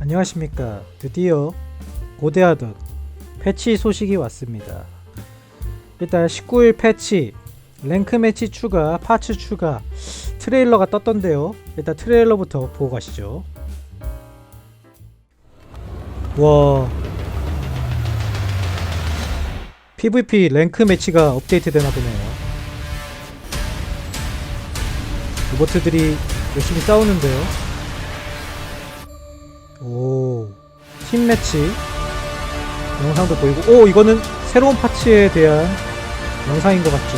안녕하십니까. 드디어 고대하듯 패치 소식이 왔습니다. 일단 19일 패치, 랭크 매치 추가, 파츠 추가, 트레일러가 떴던데요. 일단 트레일러부터 보고 가시죠. 와. PVP 랭크 매치가 업데이트 되나 보네요. 로버트들이 열심히 싸우는데요. 오, 팀 매치 영상도 보이고, 오, 이거는 새로운 파츠에 대한 영상인 것 같죠?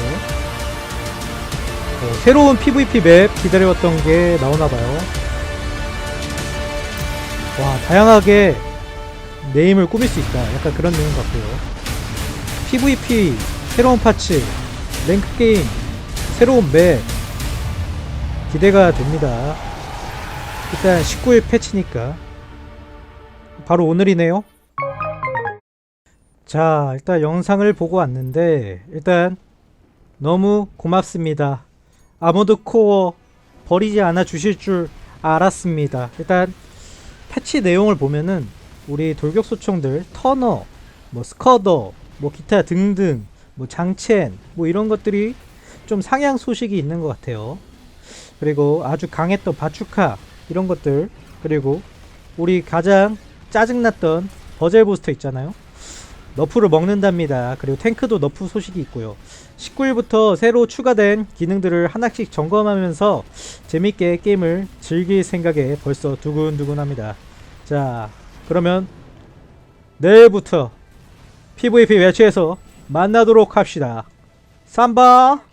어, 새로운 PVP 맵 기다려왔던 게 나오나봐요. 와, 다양하게 네임을 꾸밀 수 있다. 약간 그런 내용 같고요. PVP, 새로운 파츠, 랭크 게임, 새로운 맵, 기대가 됩니다. 일단 19일 패치니까 바로 오늘이네요. 자, 일단 영상을 보고 왔는데 일단 너무 고맙습니다. 아모드 코어 버리지 않아 주실 줄 알았습니다. 일단 패치 내용을 보면은 우리 돌격소총들 터너, 뭐 스커더, 뭐 기타 등등 뭐 장첸 뭐 이런 것들이 좀 상향 소식이 있는 것 같아요. 그리고 아주 강했던 바추카 이런 것들 그리고 우리 가장 짜증났던 버젤 부스터 있잖아요. 너프를 먹는답니다. 그리고 탱크도 너프 소식이 있고요. 19일부터 새로 추가된 기능들을 하나씩 점검하면서 재밌게 게임을 즐길 생각에 벌써 두근두근합니다. 자 그러면 내일부터 PVP 매치에서 만나도록 합시다. 삼바